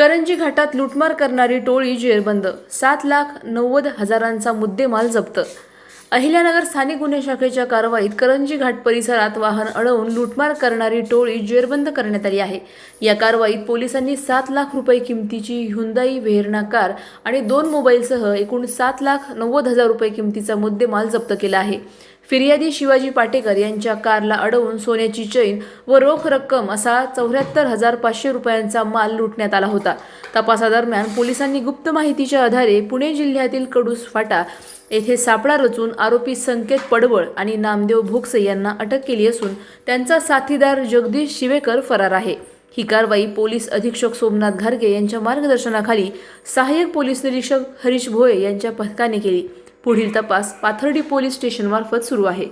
करंजी घाटात लुटमार करणारी टोळी जेरबंद. सात लाख नव्वद हजारांचा मुद्देमाल जप्त. अहिल्यानगर स्थानिक गुन्हे शाखेच्या कारवाईत करंजी घाट परिसरात वाहन अडवून लुटमार करणारी टोळी जेरबंद करण्यात आली आहे. या कारवाईत पोलिसांनी सात लाख रुपये किमतीची हुंदाई व्हेरणा कार आणि दोन मोबाईलसह एकूण सात लाख नव्वद हजार रुपये किमतीचा मुद्देमाल जप्त केला आहे. फिर्यादी शिवाजी पाटेकर यांच्या कारला अडवून सोन्याची चैन व रोख रक्कम असा चौऱ्याहत्तर हजार पाचशे रुपयांचा माल लुटण्यात आला होता. तपासादरम्यान पोलिसांनी गुप्त माहितीच्या आधारे पुणे जिल्ह्यातील कडूस फाटा येथे सापळा रचून आरोपी संकेत पडवळ आणि नामदेव भोगसे यांना अटक केली असून त्यांचा साथीदार जगदीश शिवेकर फरार आहे. ही कारवाई पोलीस अधीक्षक सोमनाथ घारगे यांच्या मार्गदर्शनाखाली सहाय्यक पोलीस निरीक्षक हरीश भोये यांच्या पथकाने केली. पुढील तपास पाथर्डी पोलीस स्टेशनमार्फत सुरू आहे.